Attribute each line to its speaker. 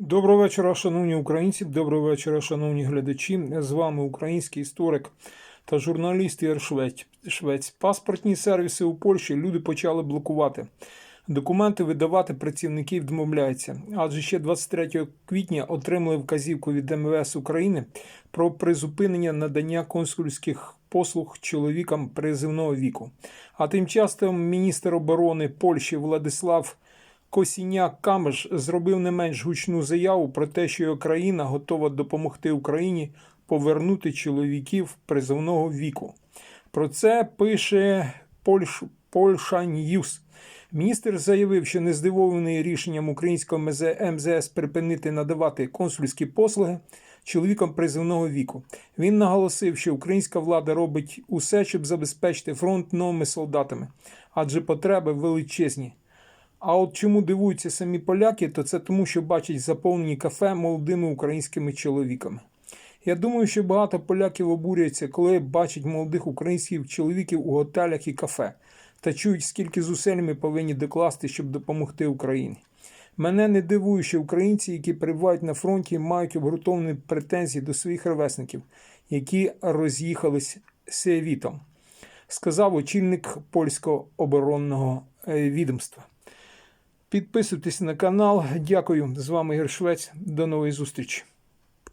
Speaker 1: Доброго вечора, шановні українці. Доброго вечора, шановні глядачі. З вами український історик та журналіст Швець. Швець. Паспортні сервіси у Польщі люди почали блокувати. Документи видавати працівників відмовляються, адже ще 23 квітня отримали вказівку від МВС України про призупинення надання консульських послуг чоловікам призивного віку. А тим часом міністр оборони Польщі Владислав Косіняк Камеш зробив не менш гучну заяву про те, що його країна готова допомогти Україні повернути чоловіків призовного віку. Про це пише Польш... Польша Ньюс. Міністр заявив, що не здивований рішенням українського МЗС припинити надавати консульські послуги чоловікам призовного віку. Він наголосив, що українська влада робить усе, щоб забезпечити фронт новими солдатами, адже потреби величезні. А от чому дивуються самі поляки, то це тому, що бачать заповнені кафе молодими українськими чоловіками. Я думаю, що багато поляків обурюються, коли бачать молодих українських чоловіків у готелях і кафе та чують, скільки зусиль ми повинні докласти, щоб допомогти Україні. Мене не дивує, що українці, які перебувають на фронті, мають обґрунтовані претензії до своїх ровесників, які роз'їхались світом, сказав очільник польського оборонного е, відомства. Підписуйтесь на канал. Дякую. З вами Ігор Швець. До нової зустрічі.